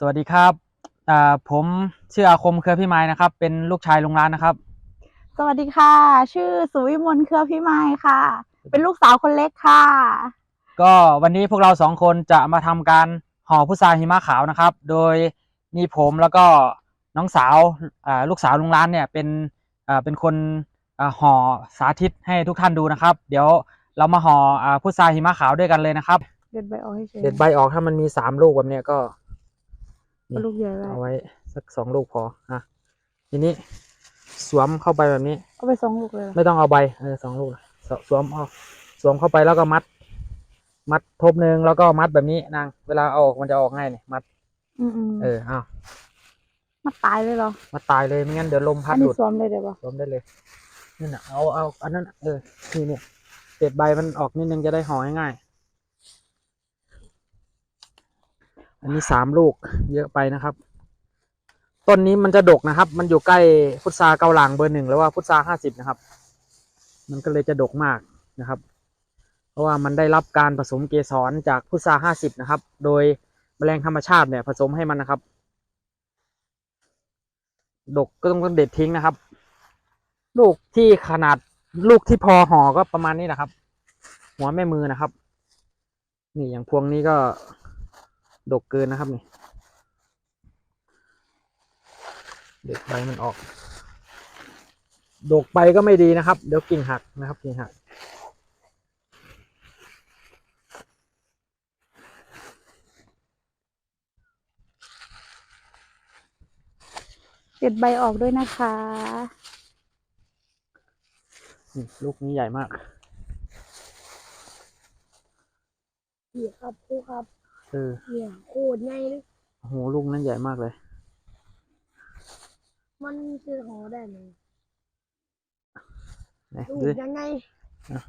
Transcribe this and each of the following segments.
สวัสดีครับอ่าผมชื่ออาคมเครือพี่ไม้นะครับ เป็นลูกชายลุงร้านนะครับ สวัสดีค่ะ ชื่อสุวิมลเครือพิมายค่ะ เป็นลูกสาวคนเล็กค่ะ ก็วันนี้พวกเราสองคนจะมาทำการห่อพุทราหิมะขาวนะครับ โดยมีผมแล้วก็น้องสาวอ่าลูกสาวลุงร้านเนี่ยเป็นอ่าเป็นคนอ่าห่อสาธิตให้ทุกท่านดูนะครับ เดี๋ยวเรามาห่ออ่าพุทราหิมะขาวด้วยกันเลยนะครับ เด็ดใบออกให้เฉยเด็ดใบออกถ้ามันมีสามลูกแบบเนี้ยก็ เอาลูกใหญ่ไว้เอาไว้สักสองลูกพออะทีนี้สวมเข้าไปแบบนี้ เอาไปสองลูกเลยเหรอไม่ต้องเอาใบเออสองลูกสสวมเอาสวมเข้าไปแล้วก็มัด มัดทบหนึ่งแล้วก็มัดแบบนี้นางเวลาเอาออกมันจะออกง่ายเนี่ยมัด อืมอืมเอออ้าวมาตายเลยเหรอมัดตายเลยไม่งั้นเดี๋ยวลมพัอัดนหนี้ลุดสวมเลยเดี๋ยวปะสวมได้เลยนี่น่ะเอาเอาอันนั้นน่ะเออนี่เนี่ยเศษใบมันออกนิดนึงจะได้ห่อง่ายๆ อันนี้สามลูกเยอะไปนะครับ ต้นนี้มันจะดกนะครับ มันอยู่ใกล้พุทราเกาหลังเบอร์หนึ่งหรือว่าพุทราห้าสิบนะครับ มันก็เลยจะดกมากนะครับ เพราะว่ามันได้รับการผสมเกสรจากพุทราห้าสิบนะครับ โดยแมลงธรรมชาติเนี่ยผสมให้มันนะครับ ดกก็ต้องเด็ดทิ้งนะครับ ลูกที่ขนาดลูกที่พอห่อก็ประมาณนี้แหละครับ หัวแม่มือนะครับ นี่อย่างพวงนี้ก็ ดกเกินนะครับนี่เด็ดใบมันออก ดกไปก็ไม่ดีนะครับ เดี๋ยวกิ่งหักนะครับกิ่งหัก เด็ดใบออกด้วยนะคะนี่ลูกนี้ใหญ่มากเหี้ยครับครูครับ เออเหี้ยโคตรใหญ่เลยโอ้โหลูกนั้นใหญ่มากเลย มันซื้อหอได้ไหมไหนลูดูกดิยังไง อ่า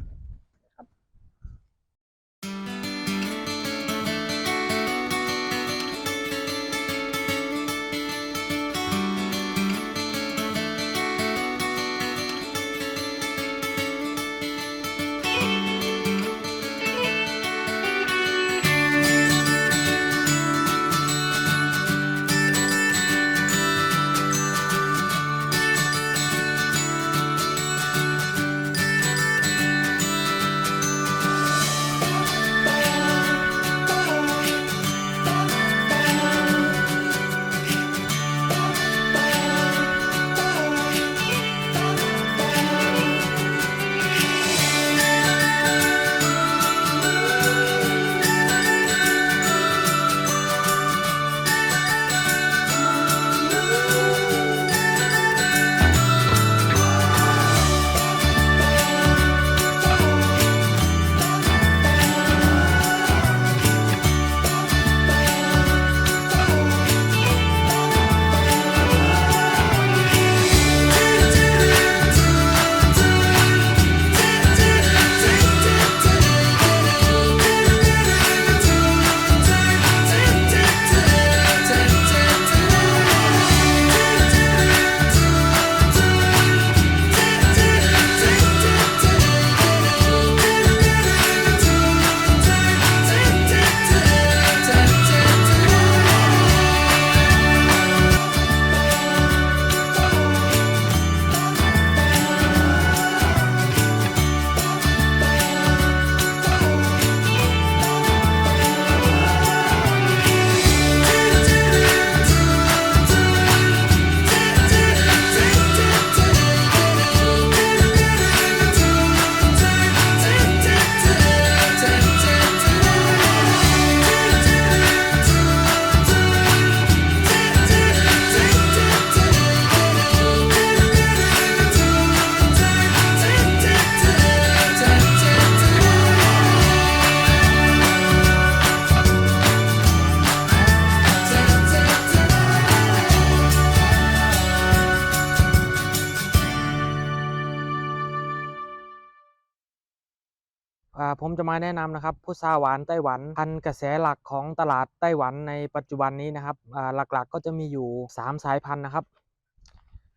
ผมจะมาแนะนำนะครับพุทราหวานไต้หวันพันกระแสหลักของตลาดไต้หวันในปัจจุบันนี้นะครับหลักๆก็จะมีอยู่สามสายพันธุ์นะครับ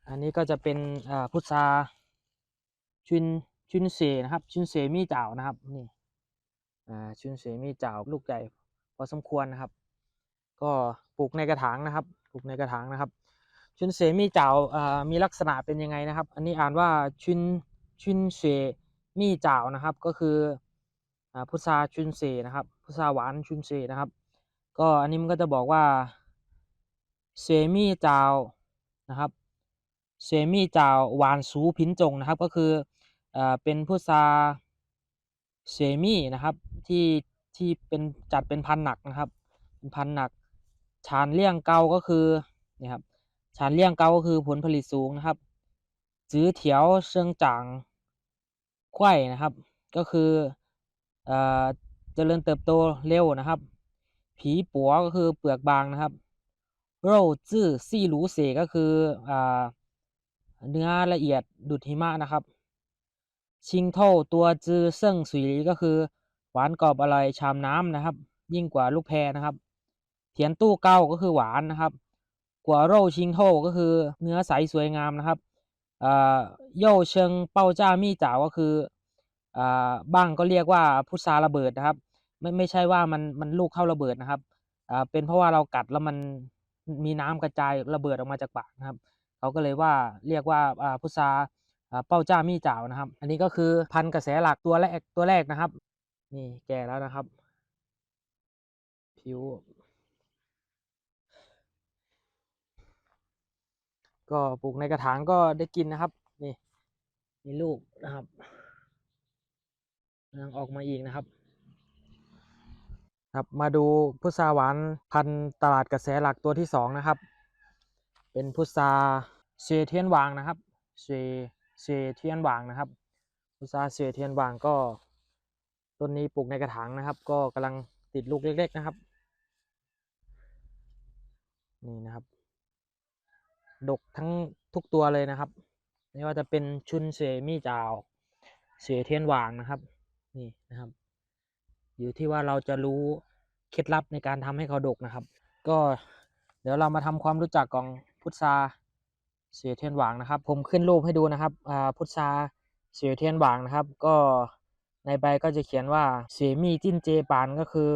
อันนี้ก็จะเป็นพุทราชุนชุนเสนะครับชุนเสมีเจ้านะครับนี่ชุนเสมีเจ้าลูกใหญ่พอสมควรนะครับ ก็ปลูกในกระถางนะครับปลูกในกระถางนะครับ ชุนเสมีเจ้ามีลักษณะเป็นยังไงนะครับ อันนี้อ่านว่าชุนชุนเสมีเจ้านะครับก็คือ พุทราชุนเสนะครับ พุทราหวานชุนเสนะครับ ก็อันนี้มันก็จะบอกว่าเสมีเจ้านะครับเสมีเจ้าหวานสูพินจงนะครับ ก็คือเอ่อเป็นพุทราเสมีนะครับที่ที่เป็นจัดเป็นพันหนักนะครับ เป็นพันหนักชานเลี่ยงเกาก็คือนี่ครับชานเลี่ยงเกาก็คือผลผลิตสูงนะครับจื้อเถียวเชิงจางไข่นะครับ ก็คือ เอ่อเจริญเติบโตเร็วนะครับ ผีปัวก็คือเปลือกบางนะครับโรจื้อซี่หลูเสก็คืออเนื้อละเอียดดุดหิมะนะครับ ชิงโท่ตัวจื้อเซิ่งสุยก็คือ หวานกรอบอร่อยชามน้ำนะครับ ยิ่งกว่าลูกแพรนะครับเทียนตู้เก้าก็คือหวานนะครับกัวโรชิงโท่ก็คือเนื้อใสสวยงามนะครับเอ่อโย่เชิงเป้าจ้ามี่จ๋าก็คือ บ้างก็เรียกว่าพุทราระเบิดนะครับ ไม่ไม่ใช่ว่ามันมันลูกเข้าระเบิดนะครับเป็นเพราะว่าเรากัดแล้วมันมีน้ำกระจายระเบิดออกมาจากปากนะครับเขาก็เลยว่าเรียกว่าพุทราเป้าจ้ามีจ๋าวนะครับ อันนี้ก็คือพันกระแสหลักตัวแรกตัวแรกนะครับ นี่แก่แล้วนะครับ ผิว ก็ปลูกในกระถางก็ได้กินนะครับ นี่มีลูกนะครับ กำลังออกมาอีกนะครับ ครับมาดูพุทราหวานพันตลาดกระแสหลักตัวที่สองนะครับ เป็นพุทราเซเทียนวางนะครับเซเซเทียนวางนะครับ พุทราเซเทียนวางก็ต้นนี้ปลูกในกระถางนะครับ ก็กำลังติดลูกเล็ก ๆนะครับ นี่นะครับ ดกทั้งทุกตัวเลยนะครับไม่ว่าจะเป็นชุนเสมี่จาวเสเทียนวางนะครับ นี่นะครับ อยู่ที่ว่าเราจะรู้เคล็ดลับในการทำให้เขาดกนะครับ ก็เดี๋ยวเรามาทำความรู้จักของพุทราเสียเทียนหวางนะครับ ผมขึ้นรูปให้ดูนะครับอ่าพุทราเสียเทียนหวางนะครับ ก็ในใบก็จะเขียนว่าเสมีจิ้นเจปานก็คือ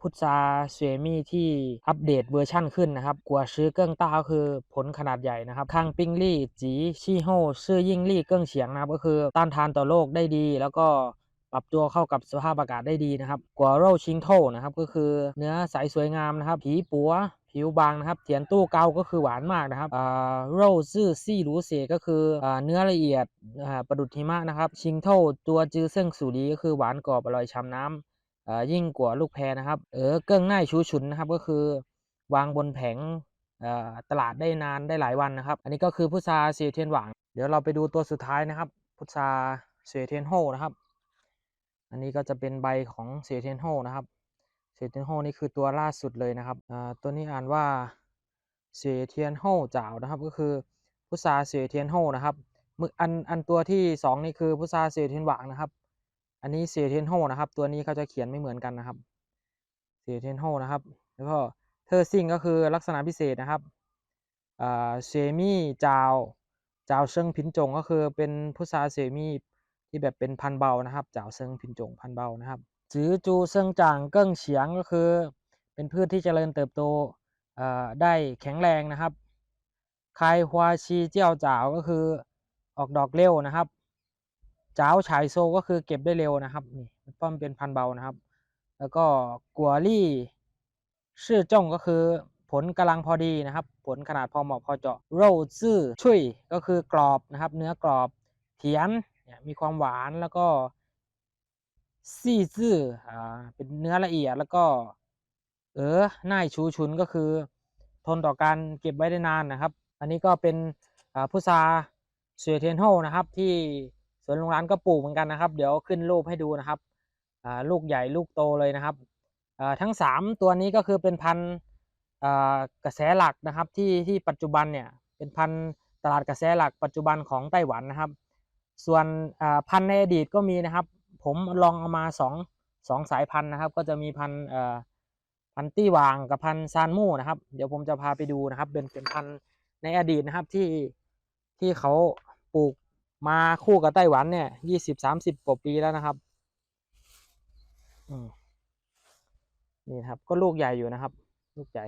พุทราเสมีที่อัปเดตเวอร์ชั่นขึ้นนะครับ กัวซื้อเกิ้งต้าก็คือผลขนาดใหญ่นะครับ ข้างปิ้งลี่จีชี่โฮซื่อยิ่งลี่เกิ้งเฉียงนะครับ ก็คือต้านทานต่อโรคได้ดี แล้วก็ปรับตัวเข้ากับสภาพอากาศได้ดีนะครับ กัวโรชิงโทนะครับ ก็คือเนื้อใสสวยงามนะครับ ผีปัวผิวบางนะครับ เทียนตู้เกาก็คือหวานมากนะครับอ่าโรซื่อซี่หรูเสก็คืออ่าเนื้อละเอียดอ่าประดุดหิมะนะครับ ชิงโทตัวจื้อเซิ่งสูดีก็คือหวานกรอบอร่อยช้ำน้ำ ยิ่งกว่าลูกแพรนะครับ เออเกิ้งง่ายชูฉุนนะครับก็คือวางบนแผงตลาดได้นานได้หลายวันนะครับ อันนี้ก็คือพุทราเซเทียนหวาง เดี๋ยวเราไปดูตัวสุดท้ายนะครับ พุทราเซเทียนโฮนะครับ อันนี้ก็จะเป็นใบของเซเทียนโฮนะครับเซเทียนโฮนี่คือตัวล่าสุดเลยนะครับอ่าตัวนี้อ่านว่าเซเทียนโฮเจ่านะครับก็คือพุทราเซเทียนโฮนะครับมืออันอันตัวที่สองนี่คือพุทราเซเทียนหวางนะครับ อันนี้เซเทนโฮนะครับ ตัวนี้เขาจะเขียนไม่เหมือนกันนะครับเซเทนโฮนะครับ แล้วก็เทอร์ซิงก็คือลักษณะพิเศษนะครับอ่าเซมี่จาวจาวเชิงพินจงก็คือเป็นพุทราเซมี่ที่แบบเป็นพันเบานะครับจ่าวเซิงพินจงพันเบานะครับจือจูเซิงจางเกิ้งเฉียงก็คือ เป็นพืชที่เจริญเติบโตเอ่อได้แข็งแรงนะครับคายฮวาชีเจียวจ่าวก็คือออกดอกเร็วนะครับ จ้าวฉายโซก็คือเก็บได้เร็วนะครับนี่ป้อมเป็นพันเบานะครับ แล้วก็กัวลี่ชื่อจ้องก็คือผลกำลังพอดีนะครับ ผลขนาดพอเหมาะพอเจาะโรซื่อชุยก็คือกรอบนะครับ เนื้อกรอบเถียนเนี่ยมีความหวานแล้วก็ซี่ซื่ออ่าเป็นเนื้อละเอียดแล้วก็ เออหน่ายชูชุนก็คือ ทนต่อการเก็บไว้ได้นานนะครับ อันนี้ก็เป็นอ่าพุทราเซเทนโฮนะครับที่ วนลุงร้านก็ปลูกเหมือนกันนะครับ เดี๋ยวขึ้นรูปให้ดูนะครับลูกใหญ่ลูกโตเลยนะครับทั้งสามตัวนี้ก็คือเป็นพันธุ์กระแสหลักนะครับที่ที่ปัจจุบันเนี่ยเป็นพันธุ์ตลาดกระแสหลักปัจจุบันของไต้หวันนะครับ ส่วนพันธุ์ในอดีตก็มีนะครับ ผมลองเอามาสองสองสายพันธุ์นะครับ ก็จะมีพันธุ์พันธุ์ตี้หวางกับพันธุ์ซานมู่นะครับ เดี๋ยวผมจะพาไปดูนะครับเป็นเป็นพันธุ์ในอดีตนะครับที่ที่เขาปลูก มาคู่กับไต้หวันเนี่ยยี่สิบสามสิบกว่าปีแล้วนะครับนี่ครับ ก็ลูกใหญ่อยู่นะครับ ลูกใหญ่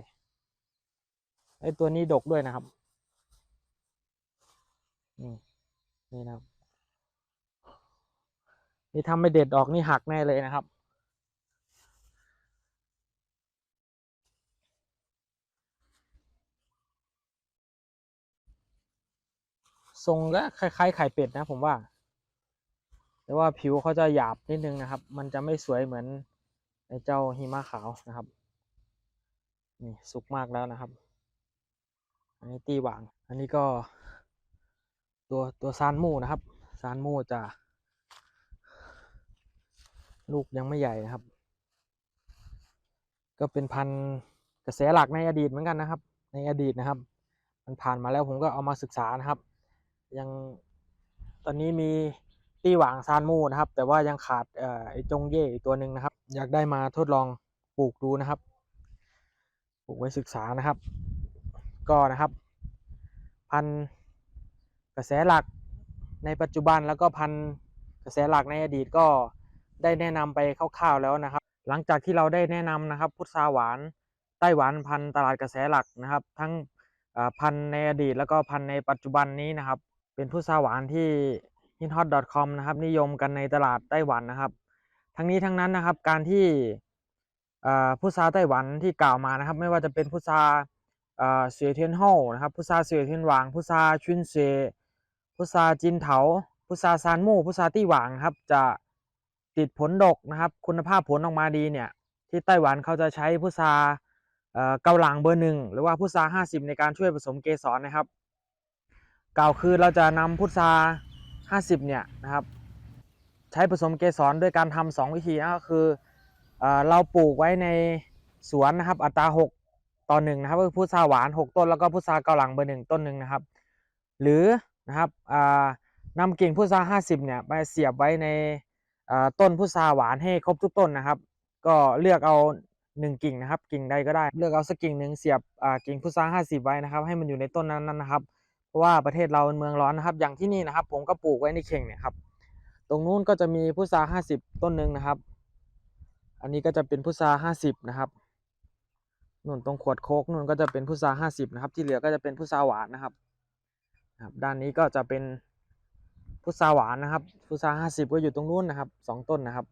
ไอตัวนี้ดกด้วยนะครับนี่นี่นะครับนี่ทำไม่เด็ดออกนี่หักแน่เลยนะครับ ทรงก็คล้ายๆไข่เป็ดนะผมว่า แต่ว่าผิวเขาจะหยาบนิดนึงนะครับ มันจะไม่สวยเหมือนไอ้เจ้าหิมะขาวนะครับ นี่สุกมากแล้วนะครับ อันนี้ตีหวาง อันนี้ก็ตัวตัวซานมูนะครับซานมูจะลูกยังไม่ใหญ่นะครับ ก็เป็นพันกระแสหลักในอดีตเหมือนกันนะครับ ในอดีตนะครับ มันผ่านมาแล้วผมก็เอามาศึกษานะครับ ยังตอนนี้มีตี้หวางซานมูนะครับ แต่ว่ายังขาดอไอ้จงเย่อีกตัวหนึ่งนะครับ อยากได้มาทดลองปลูกดูนะครับ ปลูกไว้ศึกษานะครับ ก็นะครับ พันกระแสหลักในปัจจุบันแล้วก็พันกระแสหลักในอดีตก็ได้แนะนำไปคร่าวๆแล้วนะครับ หลังจากที่เราได้แนะนำนะครับ พุทราหวานไต้หวันพันตลาดกระแสหลักนะครับ ทั้งพันในอดีตแล้วก็พันในปัจจุบันนี้นะครับ เป็นพุทราหวานที่ h i t h o t c o m นะครับ นิยมกันในตลาดไต้หวันนะครับ ทั้งนี้ทั้งนั้นนะครับ การที่อ่าพุทราไต้หวันที่กล่าวมานะครับ ไม่ว่าจะเป็นพุทราเสือเทียนโฮนะครับพุทราเสือเทียนหวางพุทราชุนเซพุทราจินเถาพุทราซานมู่พุทราตี้หวางครับจะติดผลดกนะครับ คุณภาพผลออกมาดีเนี่ยที่ไต้หวันเขาจะใช้พุทราเกาหลังเบอร์หนึ่งหรือว่าพุทราห้าสิบในการช่วยผสมเกสรนะครับ กล่าวคือเราจะนำพุทราห้าสิบเนี่ยนะครับ ใช้ผสมเกสรด้วยการทำสองวิธีนะก็คือเอเราปลูกไว้ในสวนนะครับ อัตราหกต่อหนึ่งนะครับก็คือพุทราหวานหกต้นแล้วก็พุทราเกาหลังเบอร์หนึ่งต้นหนึ่งนะครับ หรือนะครับนำกิ่งพุทราห้าสิบเนี่ยไปเสียบไว้ในต้นพุทราหวานให้ครบทุกต้นนะครับ ก็เลือกเอาหนึ่งกิ่งนะครับ กิ่งใดก็ได้ เลือกเอาสักกิ่งหนึ่งเสียบกิ่งพุทราห้าสิบไว้นะครับ ให้มันอยู่ในต้นนั้นนะครับ เพราะว่าประเทศเราเป็นเมืองร้อนนะครับ อย่างที่นี่นะครับ ผมก็ปลูกไว้ในเข่งเนี่ยครับ ตรงนู้นก็จะมีพุทราห้าสิบต้นหนึ่งนะครับ อันนี้ก็จะเป็นพุทราห้าสิบนะครับนู่นตรงขวดโคกนู่นก็จะเป็นพุทราห้าสิบนะครับ ที่เหลือก็จะเป็นพุทราหวานนะครับนะครับ ด้านนี้ก็จะเป็นพุทราหวานนะครับ พุทราห้าสิบก็อยู่ตรงนู้นนะครับสองต้นนะครับ